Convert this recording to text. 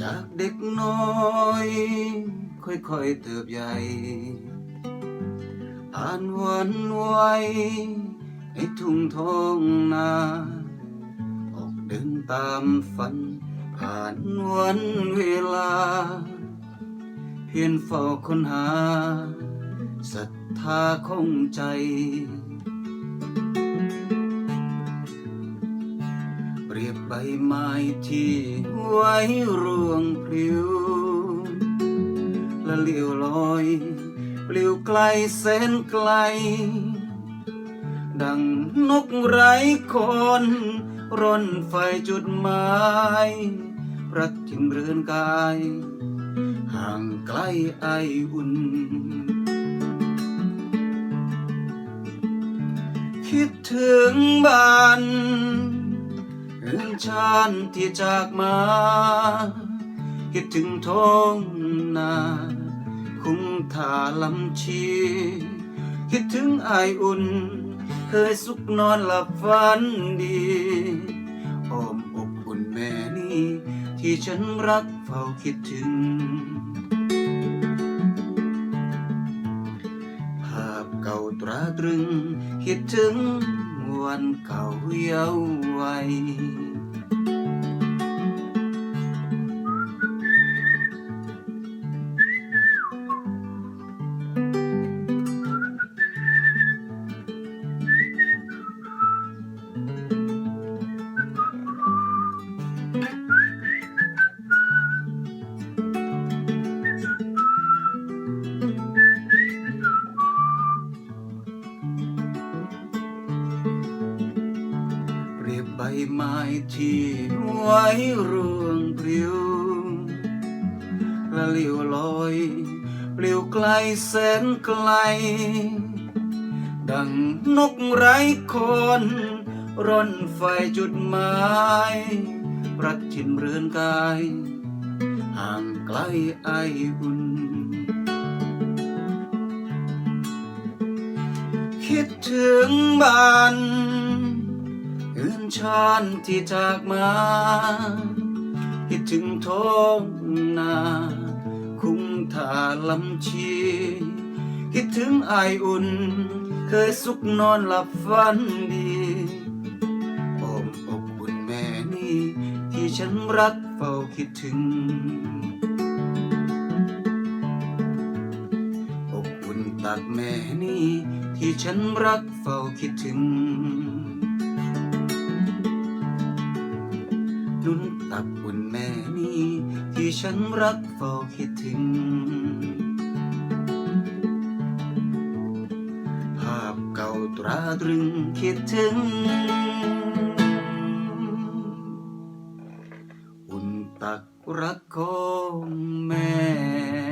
จากเด็กน้อย ค่อยๆเติบใหญ่ผ่านวันวัยในทุ่งทองนา ออกเดินตามฝัน ผ่านวันเวลา เพียรเฝ้าค้นหาศรัทธาของใจ รียบใบไม้ที่ไว้ร่วงพลิวและเลี้ยวลอยปลิวไกลแสนไกล ดังนกไร้คนร่อนไฟจุดหมายประทิมเรือนกาย ห่างไกลไออุ่น คิดถึงบ้านานที่จากมา คิดถึงท้องนาคุ้งทาลำชี คิดถึงไออุ่น เคยสุขนอนหลับฝันดีอ้อมอบอุ่นแม่นี่ที่ฉันรักเฝ้าคิดถึง ภาพเก่าตราตรึง คิดถึงวันเก่าเยาว์วัย ไม้ที่ไว้ร่วงปลิวและเลี้ยวลอยปลิวไกลแสนไกล ดังนกไร้คนร่อนไฟจุดหมายประทินเรือนกาย ห่างไกลไออุ่น คิดถึงบ้าน ชานที่จากมาคิดถึงท้องนา คุ้งท่าลำชี คิดถึงไออุ่น เคยสุขนอนหลับฝันดีอ้อมอบอุ่นแม่นี่ ที่ฉันรักเฝ้าคิดถึงอบอุ่นตักแม่นี่ ที่ฉันรักเฝ้าคิดถึงุนตักอุ่นแม่นี่ที่ฉันรักเฝ้าคิดถึง ภาพเก่าตราตรึงคิดถึง อุ่นตักรักของแม่